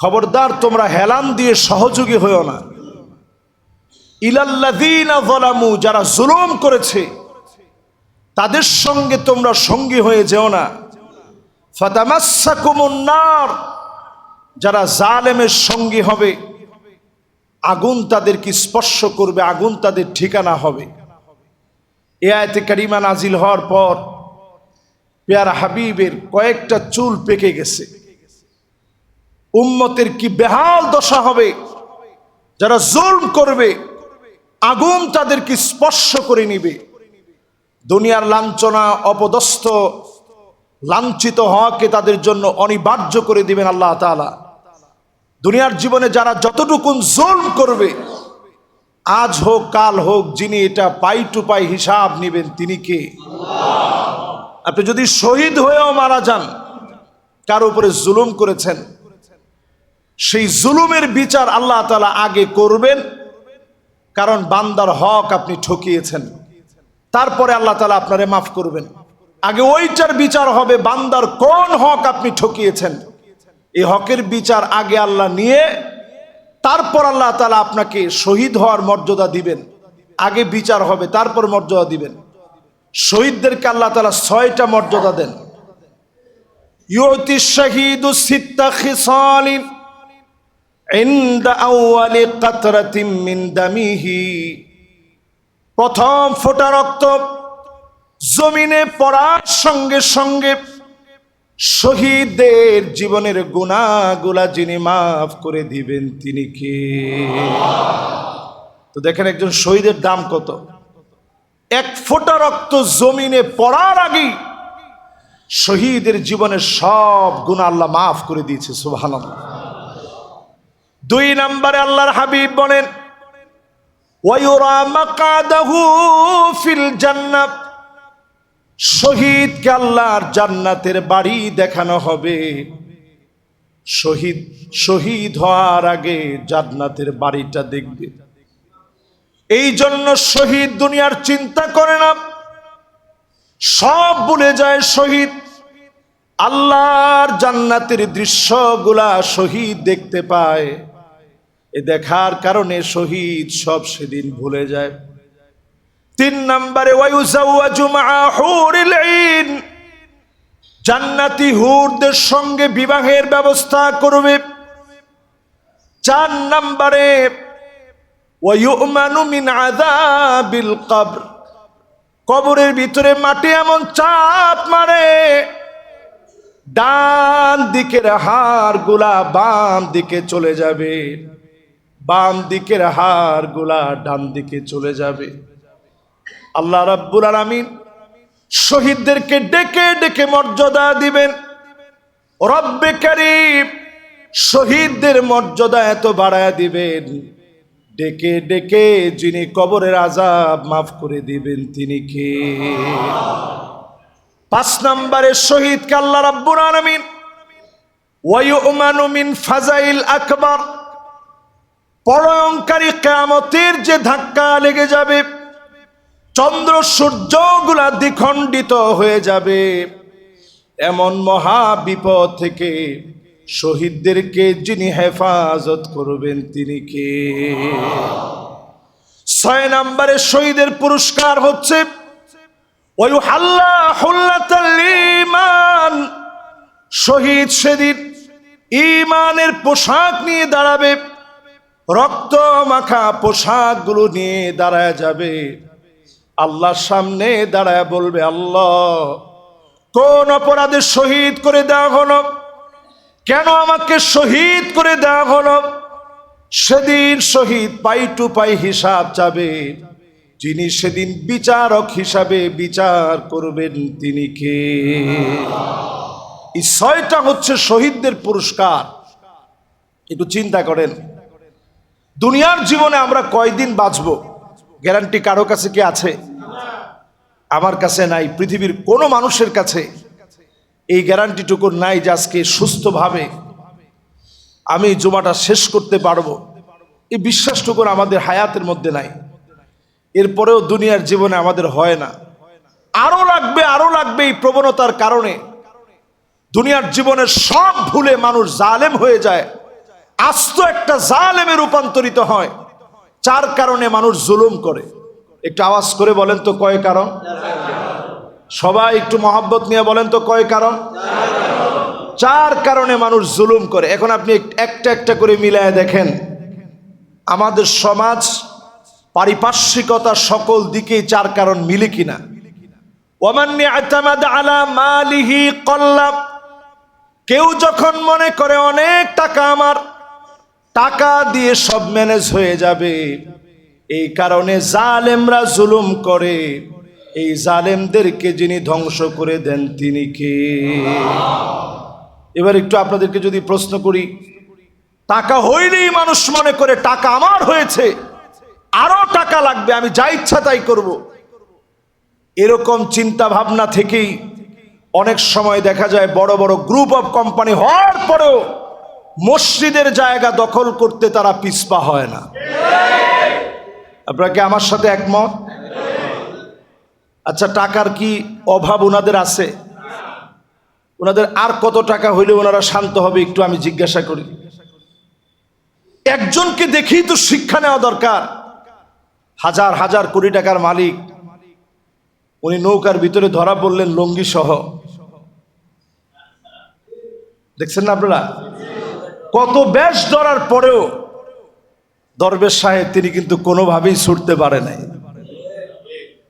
খবরদার, তোমরা হেলান দিয়ে সহযোগী হয়েও না। যালামু, যারা জুলুম করেছে, তাদের সঙ্গে তোমরা সঙ্গী হয়ে যেও না। ফাতামাসসাকুমুন নার, যারা জালেমের সঙ্গী হবে, আগুন তাদেরকে স্পর্শ করবে, আগুন তাদের ঠিকানা হবে। এ আয়তে কারিমা নাজিল হওয়ার পর, পেয়ারা হাবিবের কয়েকটা চুল পেকে গেছে। উম্মতের কি বেহাল দশা হবে? যারা জুলম করবে, আগুন তাদেরকে স্পর্শ করে নিবে। দুনিয়ার লাঞ্ছনা, অপদস্থ, লাঞ্ছিত হওয়াকে তাদের জন্য অনিবার্য করে দিবেন আল্লাহ তাআলা। দুনিয়ার জীবনে যারা যতটুকুন জুলম করবে, আজ হোক, কাল হোক, যিনি এটা পাই টু পাই হিসাব নেবেন, তিনি কে? আপনি যদি শহীদ হয়েও মারা যান, কার উপরে জুলুম করেছেন সেই জুলুমের বিচার আল্লাহ তালা আগে করবেন। কারণ বান্দার হক আপনি ঠকিয়েছেন। তারপরে আল্লাহ তালা আপনারে মাফ করবেন। আগে ওইটার বিচার হবে বান্দার কোন হক আপনি ঠকিয়েছেন। এই হকের বিচার আগে আল্লাহ নিয়ে, তারপর আল্লাহ তালা আপনাকে শহীদ হওয়ার মর্যাদা দিবেন। আগে বিচার হবে, তারপর মর্যাদা দিবেন। শহীদদেরকে আল্লাহ তালা ছয়টা মর্যাদা দেন। ইউতি শাহিদু সিত্তা খিসালিন। প্রথম ফোটা রক্ত জমিনে পড়ার সঙ্গে সঙ্গে শহীদদের জীবনের গুণাগুলা যিনি মাফ করে দিবেন, তিনি কে? তো দেখেন একজন শহীদের দাম কত? এক ফোঁটা রক্ত জমিনে পড়ার আগেই শহীদের জীবনের সব গুণা আল্লাহ মাফ করে দিয়েছে, সুবহানাল্লাহ। দুই নম্বরে আল্লাহর হাবিব বলেন ফিল জান্নাত। শহীদকে আল্লাহর জান্নাতের বাড়ি দেখানো হবে। শহীদ শহীদ হওয়ার আগে জান্নাতের বাড়িটা দেখবে। এই জন্য শহীদ দুনিয়ার চিন্তা করে না। সব ভুলে যায় শহীদ। আল্লাহর জান্নাতের দৃশ্যগুলা শহীদ দেখতে পায়। এ দেখার কারণে শহীদ সব সেদিন ভুলে যায়। তিন নম্বরে জান্নাতি হুরদের সঙ্গে বিবাহের ব্যবস্থা করবে। চার নম্বরে কবরের ভিতরে মাটি এমন চাপ মারে, ডান দিকের হাড়গুলা বাম দিকে চলে যাবে। বাম দিকের হাড়গুলা ডান দিকে চলে যাবে। আল্লাহ রাব্বুল আলামিন শহীদদেরকে ডেকে ডেকে মর্যাদা দিবেন। রব্বে কারীম শহীদদের মর্যাদা এত বাড়ায় দিবেন। ডেকে ডেকে যিনি কবরের আজাব মাফ করে দিবেন তিনি কে? পাঁচ নম্বরে শহীদকে আল্লাহ রাব্বুল আলামিন ওয়ায়ুমানু মিন ফাজাইল আকবার। পরয়ঙ্কারী কিয়ামতের যে ধাক্কা লেগে যাবে, চন্দ্র সূর্যগুলা দ্বিখণ্ডিত হয়ে যাবে। এমন মহা বিপদ থেকে শহীদদেরকে যিনি হেফাজত করবেন, তিনি কে? ছয় নম্বরে শহীদের পুরস্কার হচ্ছে ওয়ুহাল্লা হুল্লাতাল ঈমান। শহীদ সেদিন ইমানের পোশাক নিয়ে দাঁড়াবে রক্ত মাখা পোশাকগুলো নিয়ে দাঁড়ায় যাবে। আল্লাহর সামনে দাঁড়ায় বলবে, আল্লাহ, কোন অপরাধে শহীদ করে দেওয়া হলো? কেন আমাকে শহীদ করে দেওয়া হলো? সেদিন শহীদ পাই টু পাই হিসাব চাবে। যিনি সেদিন বিচারক হিসাবে বিচার করবেন, তিনি কে? এই ছয়টা হচ্ছে শহীদদের পুরস্কার। একটু চিন্তা করেন। দুনিয়ার জীবনে আমরা কয়দিন বাঁচব? গ্যারান্টি কারও কাছে কি আছে? আমার কাছে নাই। পৃথিবীর কোনো মানুষের কাছে এই গ্যারান্টিটুকু নাই যে আজকে সুস্থভাবে আমি জমাটা শেষ করতে পারব। এই বিশ্বাসটুকুর আমাদের হায়াতের মধ্যে নাই। এরপরেও দুনিয়ার জীবনে আমাদের হয় না। আরও লাগবে আরও লাগবে এই প্রবণতার কারণে। দুনিয়ার জীবনের সব ভুলে মানুষ জালেম হয়ে যায়। আস্ত একটা জালেমে রূপান্তরিত হয় চার কারণে মানুষ জুলুম করে। একটু আওয়াজ করে বলেন তো কয় কারণ? সবাই একটু মহাব্বত নিয়ে বলেন তো কয় কারণ? চার কারণে মানুষ জুলুম করে। এখন আপনি একটা একটা করে মিলায় দেখেন, আমাদের সমাজ পারিপার্শ্বিকতা সকল দিকেই চার কারণ মিলে কিনা। আলা মালিহি কেউ যখন মনে করে অনেক টাকা আমার টাকা দিয়ে সব ম্যানেজ হয়ে যাবে। এই কারণে জালেমরা জুলুম করে। এই জালেমদেরকে যিনি ধ্বংস করে দেন, তিনি কে? এবার একটু আপনাদেরকে যদি প্রশ্ন করি, টাকা হইলেই মানুষ মনে করে টাকা আমার হয়েছে, আরও টাকা লাগবে, আমি যা ইচ্ছা তাই করব। এরকম চিন্তা ভাবনা থেকেই অনেক সময় দেখা যায় বড় বড় গ্রুপ অফ কোম্পানি হওয়ার পরেও মসজিদের জায়গা দখল করতে তারা পিছপা হয় না। আপনারা কি আমার সাথে একমত? আচ্ছা টাকার কি অভাব ওনাদের আছে? ওনাদের আর কত টাকা হইলে ওনারা শান্ত হবে একটু আমি জিজ্ঞাসা করি। একজনকে দেখেই তো শিক্ষা নেওয়া দরকার। হাজার হাজার কোটি টাকার মালিক। উনি নৌকার ভিতরে ধরা পড়লেন লঙ্গি সহ দেখছেন না আপনারা? কত বেশ ধরার পরেও দরবেশ সাহেব তিনি কিন্তু কোনোভাবেই ছুটতে পারে নাই।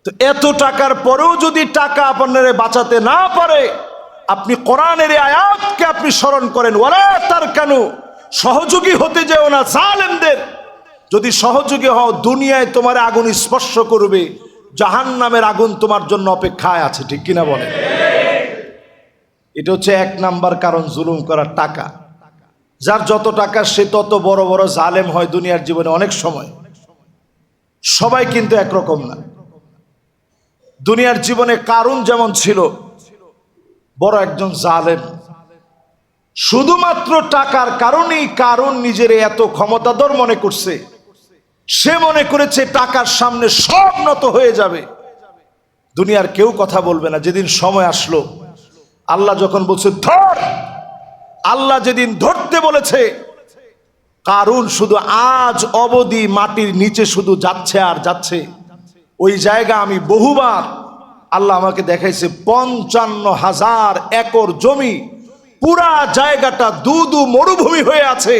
তো এত টাকার পরেও যদি টাকা আপনার বাঁচাতে না পারে, আপনি কোরআনের আয়াতকে আপনি স্মরণ করেন ওরা তার কেন সহযোগী হতে যেও না জালেমদের। যদি সহযোগী হও, দুনিয়ায় তোমার আগুন স্পর্শ করবে জাহান নামের আগুন তোমার জন্য অপেক্ষায় আছে, ঠিক কিনা বলে এটা হচ্ছে এক নাম্বার কারণ, জুলুম করার টাকা। যার যত টাকা, সে তত বড় বড় জালেম হয় দুনিয়ার জীবনে অনেক সময়। সবাই কিন্তু একরকম না। দুনিয়ার জীবনে কারণ যেমন ছিল, বড় একজন জালেম। শুধুমাত্র টাকার কারণেই কারণ নিজের এত ক্ষমতাধর মনে করছে। সে মনে করেছে টাকার সামনে সব নত হয়ে যাবে। দুনিয়ার কেউ কথা বলবে না। যেদিন সময় আসলো, আল্লাহ যখন বলছে, ধর! আল্লাহ যেদিন ধরতে বলেছে কারণ শুধু আজ অবধি মাটির নিচে শুধু যাচ্ছে আর যাচ্ছে। ওই জায়গা আমি বহুবার আল্লাহ আমাকে দেখাইছে, পঞ্চান্ন হাজার একর জমি, পুরা জায়গাটা দু দু মরুভূমি হয়ে আছে।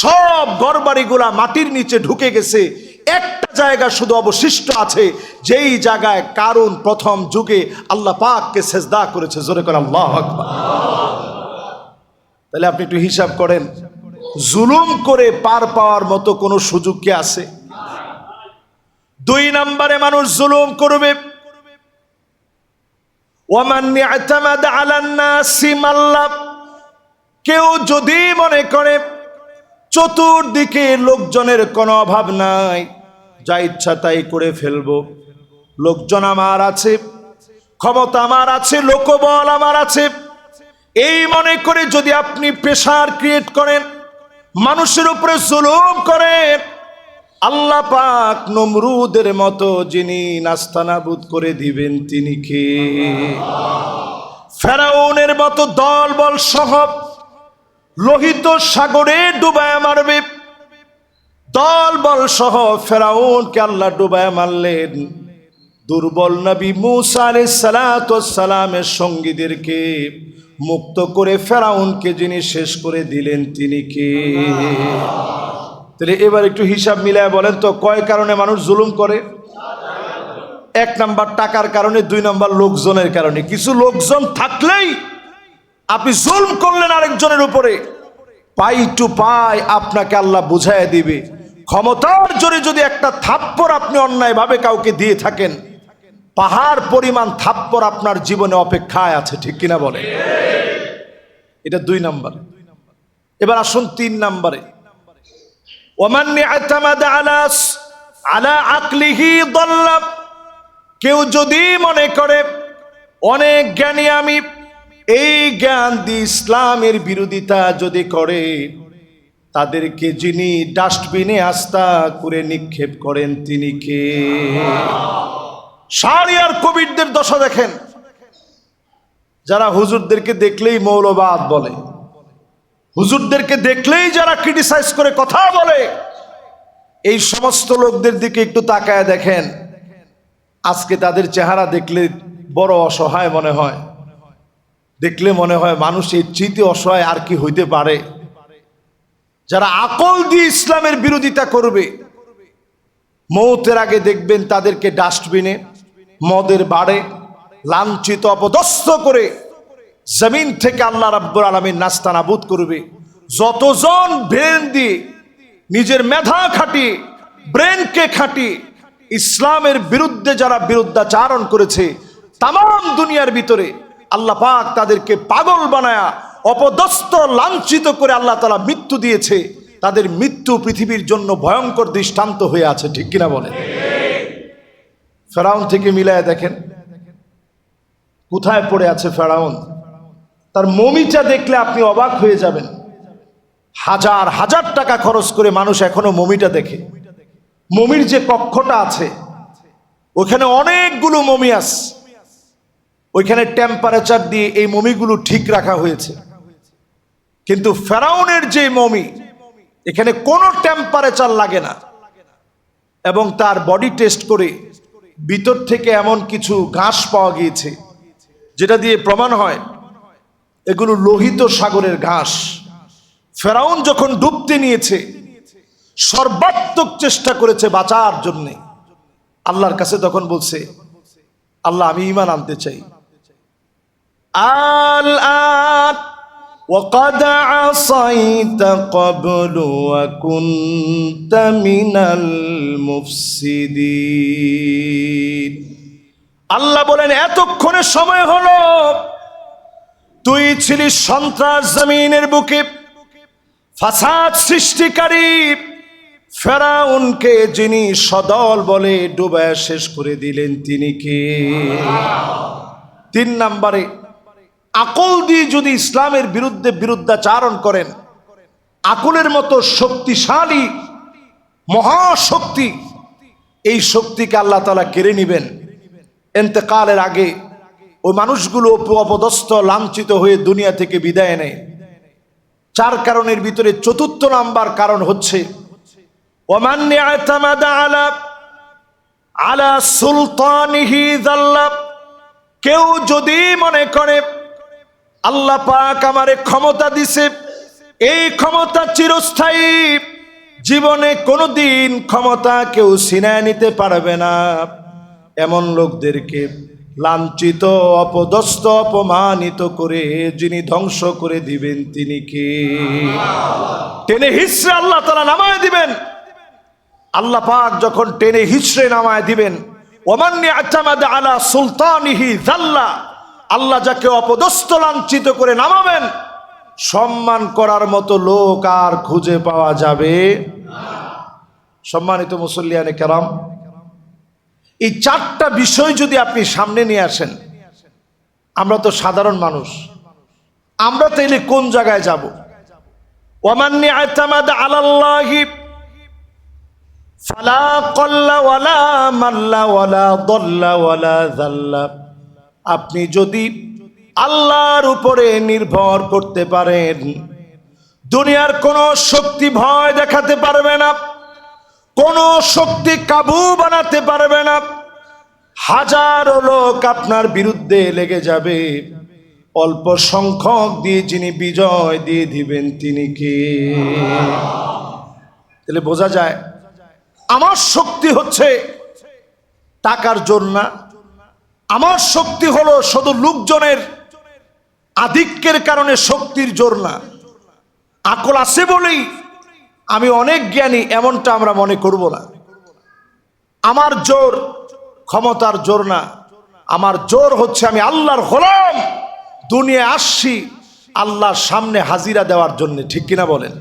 সব ঘরবাড়িগুলা মাটির নিচে ঢুকে গেছে। একটা জায়গা শুধু অবশিষ্ট আছে, যেই জায়গায় কারণ প্রথম যুগে আল্লাহ পাককে সেজদা করেছে। জোরে করে আল্লাহ তাহলে আপনি একটু হিসাব করেন। জুলুম করে পার পাওয়ার মতো কোনো সুযোগ কি আছে? দুই নম্বরে মানুষ জুলুম করবে। কেউ যদি মনে করে চতুর্দিকে লোকজনের কোনো অভাব নাই, যা ইচ্ছা তাই করে ফেলব। লোকজন আমার আছে, ক্ষমতা আমার আছে, লোকবল আমার আছে। এই মনে করে যদি আপনি প্রেশার ক্রিয়েট করেন, মানুষের উপরে জুলুম করেন, আল্লাহ পাক নমরুদের মতো যিনি নাস্তানাবুদ করে দিবেন তিনি কে? ফেরাউনের মতো দল বল সহ লোহিত সাগরে ডুবায় মারবে। দল বল সহ ফেরাউনকে আল্লাহ ডুবায় মারলেন। দুর্বল নবী মুসা সালামের সঙ্গীদেরকে মুক্ত করে ফেরাউনকে যিনি শেষ করে দিলেন তিনি কে? তাহলে এবার একটু হিসাব মিলায় বলেন তো, কয় কারণে মানুষ জুলুম করে? এক নাম্বার টাকার কারণে, দুই নাম্বার লোকজনের কারণে। কিছু লোকজন থাকলেই আপনি জুলম করলেন আরেকজনের উপরে। পাই টু পাই আপনাকে আল্লাহ বুঝাইয়া দিবে। ক্ষমতার জোরে যদি একটা থাপ্পর আপনি অন্যায়ভাবে কাউকে দিয়ে থাকেন পাহাড় পরিমাণ থাপ্পর আপনার জীবনে অপেক্ষায় আছে, ঠিক কিনা বলে? এটা দুই নাম্বার। এবার আসুন তিন নাম্বারে। কেউ যদি মনে করে, অনেক জ্ঞানী আমি, এই জ্ঞান দিয়ে ইসলামের বিরোধিতা যদি করে, তাদেরকে যিনি ডাস্টবিনে আস্থা করে নিক্ষেপ করেন, তিনি কে? সারিয়ার কবিরদের দশা দেখেন। যারা হুজুরদেরকে দেখলেই মৌলবাদ বলে। হুজুরদেরকে দেখলেই যারা ক্রিটিসাইজ করে কথা বলে। এই সমস্ত লোকদের দিকে একটু তাকায় দেখেন। আজকে তাদের চেহারা দেখলে বড় অসহায় মনে হয়। দেখলে মনে হয় মানুষ এর চিতে অসহায় আর কি হইতে পারে। যারা আকল দিয়ে ইসলামের বিরোধিতা করবে, মৌতের আগে দেখবেন তাদেরকে ডাস্টবিনে মদের বাড়ে লাঞ্ছিত, অপদস্থ করে জমিন থেকে আল্লাহ রাব্বুর আলমীর নাস্তা নাবুদ করবে। যতজন ব্রেন দিয়ে নিজের মেধা খাটিয়ে, ব্রেনকে খাটিয়ে ইসলামের বিরুদ্ধে যারা বিরুদ্ধাচারণ করেছে তাম দুনিয়ার ভিতরে আল্লাহ পাক তাদেরকে পাগল বানায়া, অপদস্থ, লাঞ্ছিত করে আল্লাহ তালা মৃত্যু দিয়েছে। তাদের মৃত্যু পৃথিবীর জন্য ভয়ঙ্কর দৃষ্টান্ত হয়ে আছে, ঠিক কিনা বলে ফেরাউন থেকে মিলায় দেখেন। কোথায় পড়ে আছে ফেরাউন? তার মমিটা দেখলে আপনি অবাক হয়ে যাবেন। হাজার হাজার টাকা খরচ করে মানুষ এখনও মমিটা দেখে। মমির যে কক্ষটা আছে, ওখানে অনেকগুলো মমি আছে। ওইখানে টেম্পারেচার দিয়ে এই মমিগুলো ঠিক রাখা হয়েছে। কিন্তু ফেরাউনের যে মমি, এখানে কোনো টেম্পারেচার লাগে না। এবং তার বডি টেস্ট করে ভিতর থেকে এমন কিছু ঘাস পাওয়া গিয়েছে যেটা দিয়ে প্রমাণ হয় এগুলো লোহিত সাগরের ঘাস ফেরাউন যখন ডুবতে নিয়েছে সর্বাত্মক চেষ্টা করেছে বাঁচার জন্য আল্লাহর কাছে তখন বলছে আল্লাহ আমি ইমান আনতে চাই আল আত وقد عصيت قبل وكنت من মুফসিদিন। আল্লাহ বলেন, এতক্ষণে সময় হলো। তুই ছিলি সন্ত্রাস জমিনের বুকে। ফাসাদ সৃষ্টিকারী ফেরাউনকে যিনি সদল বলে ডুবায় শেষ করে দিলেন, তিনি কে? তিন নম্বরে, আকল দিয়ে যদি ইসলামের বিরুদ্ধে বিরুদ্ধাচারণ করেন, আকলের মতো শক্তিশালী মহাশক্তি। এই শক্তিকে আল্লাহ তালা কেড়ে নিবেন। এতেকালের আগে ওই মানুষগুলো অপদস্থ, লাঞ্ছিত হয়ে দুনিয়া থেকে বিদায় নেয়। চার কারণের ভিতরে চতুর্থ নাম্বার কারণ হচ্ছে আলা কেউ যদি মনে করে, আল্লাহ পাক আমারে ক্ষমতা দিছে, এই ক্ষমতা চিরস্থায়ী। জীবনে কোনোদিন ক্ষমতা কেউ ছিনায় নিতে পারবে না। এমন লোকদেরকে লাঞ্ছিত, অপদস্থ, অপমানিত করে যিনি ধ্বংস করে দিবেন তিনি কে? টেনে হিসড়ে আল্লাহ তারা নামায় দিবেন। আল্লাহ পাক যখন টেনে হিসড়ে নামায় দিবেন ওমান্য আচামাদ আলা সুলতানিহি জাল্লা আল্লাহ যাকে অপদস্থ লাঞ্ছিত করে নামাবেন সম্মান করার মতো লোক আর খুঁজে পাওয়া যাবে সম্মানিত মুসল্লিয়ানে কেরাম, এই চারটা বিষয় যদি আপনি সামনে নিয়ে আসেন, আমরা তো সাধারণ মানুষ। আমরা তাইলে কোন জায়গায় যাব? দল্লা ওয়ালা জাল্লা আপনি যদি আল্লাহর উপরে নির্ভর করতে পারেন। দুনিয়ার কোন শক্তি ভয় দেখাতে পারবে না। কোন শক্তি কাবু বানাতে পারবে না। হাজারো লোক আপনার বিরুদ্ধে লেগে যাবে। অল্প সংখ্যক দিয়ে যিনি বিজয় দিয়ে দিবেন তিনি কে? তাহলে বোঝা যায়, আমার শক্তি হচ্ছে টাকার জন্য আমার শক্তি হলো শুধু লোকজনের আধিক্যের কারণে শক্তির জোর না। আকল আছে বলেই আমি অনেক জ্ঞানী, এমনটা আমরা মনে করব না। আমার জোর ক্ষমতার জোর না। আমার জোর হচ্ছে আমি আল্লাহর হলাম দুনিয়া আসছি, আল্লাহর সামনে হাজিরা দেওয়ার জন্য, ঠিক কিনা বলেন?